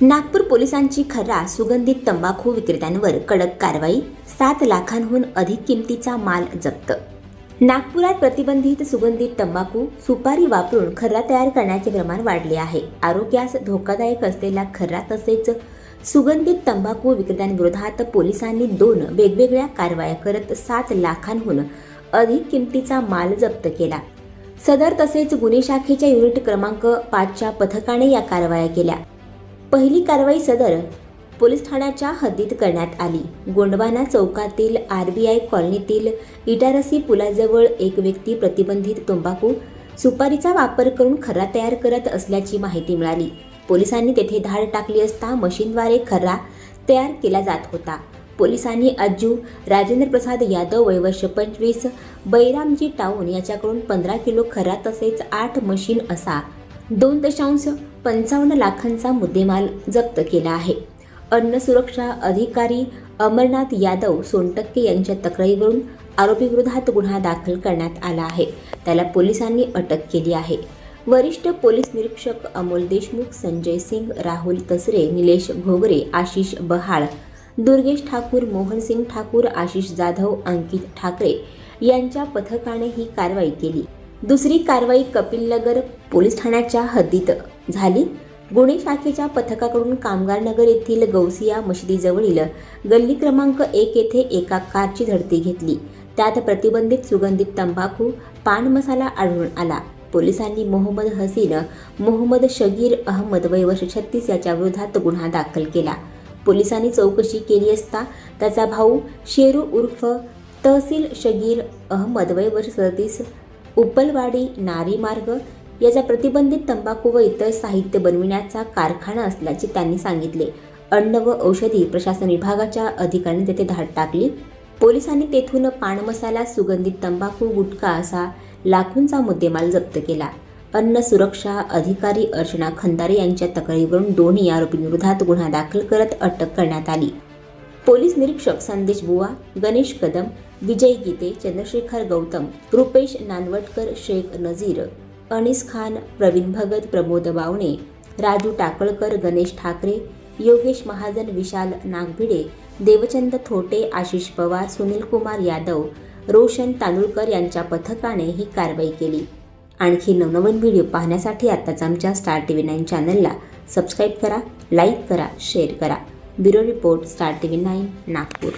नागपूर पोलिसांची खर्रा सुगंधित तंबाखू विक्रेत्यांवर कडक कारवाई सात लाखांहून अधिक किमतीचा माल जप्त. नागपुरात प्रतिबंधित सुगंधित तंबाखू सुपारी वापरून खर्रा तयार करण्याचे प्रमाण वाढले आहे. आरोग्यास धोकादायक असलेला खर्रा तसेच सुगंधित तंबाखू विक्रेत्यांविरोधात पोलिसांनी दोन वेगवेगळ्या कारवाया करत सात लाखांहून अधिक किमतीचा माल जप्त केला. सदर तसेच गुन्हे शाखेच्या युनिट क्रमांक पाचच्या पथकाने या कारवाया केल्या. पहिली कारवाई सदर पोलीस ठाण्याच्या हद्दीत करण्यात आली. गोंडवाना चौकातील आर बी आय कॉलनीतील इटारसी पुलाजवळ एक व्यक्ती प्रतिबंधित तंबाखू सुपारीचा वापर करून खर्रा तयार करत असल्याची माहिती मिळाली. पोलिसांनी तेथे धाड टाकली असता मशीनद्वारे खर्रा तयार केला जात होता. पोलिसांनी अज्जू राजेंद्र प्रसाद यादव वय वर्ष पंचवीस बैरामजी टाऊन याच्याकडून पंधरा किलो खर्रा तसेच आठ मशीन असा दोन दशांश पंचावन्न लाखांचा मुद्देमाल जप्त केला आहे. अन्न सुरक्षा अधिकारी अमरनाथ यादव सोनटक्के यांच्या तक्रारीवरून आरोपीविरोधात गुन्हा दाखल करण्यात आला आहे. त्याला पोलिसांनी अटक केली आहे. वरिष्ठ पोलीस निरीक्षक अमोल देशमुख संजय सिंग राहुल तसरे निलेश घोगरे आशिष बहाळ दुर्गेश ठाकूर मोहनसिंग ठाकूर आशिष जाधव अंकित ठाकरे यांच्या पथकाने ही कारवाई केली. दुसरी कारवाई कपिलनगर पोलीस ठाण्याच्या हद्दीत झाली. गुन्हे शाखेच्या पथकाकडून कामगार नगर येथील गौसिया मशिदीजवळील गल्ली क्रमांक एक येथे एका कारची झडती घेतली. त्यात प्रतिबंधित सुगंधित तंबाखू पान मसाला आढळून आला. पोलिसांनी मोहम्मद हसीन मोहम्मद शगीर अहमद वय वर्ष छत्तीस याच्या विरोधात गुन्हा दाखल केला. पोलिसांनी चौकशी केली असता त्याचा भाऊ शेरू उर्फ तहसील शगीर अहमद वय वर्ष सदतीस उपलवाडी नारी मार्ग याचा प्रतिबंधित तंबाखू व इतर साहित्य बनविण्याचा कारखाना असल्याचे त्यांनी सांगितले. अन्न व औषधी प्रशासन विभागाच्या अधिकाऱ्यांनी तेथे धाड टाकली. पोलिसांनी तेथून पानमसाला सुगंधित तंबाखू गुटखा असा लाखोंचा मुद्देमाल जप्त केला. अन्न सुरक्षा अधिकारी अर्चना खंदारे यांच्या तक्रारीवरून दोन्ही आरोपींविरोधात गुन्हा दाखल करत अटक करण्यात आली. पोलीस निरीक्षक संदेश बुवा गणेश कदम विजय गीते चंद्रशेखर गौतम रुपेश नानवटकर शेख नझीर अनिस खान प्रवीण भगत प्रमोद बावणे राजू टाकळकर गणेश ठाकरे योगेश महाजन विशाल नागभिडे देवचंद थोटे आशिष पवार सुनील कुमार यादव रोशन तांदुळकर यांच्या पथकाने ही कारवाई केली. आणखी नवनवीन व्हिडिओ पाहण्यासाठी आत्ताच आमच्या स्टार टी व्ही नाईन चॅनलला सबस्क्राईब करा लाईक करा शेअर करा. Bureau report star T V nine Nagpur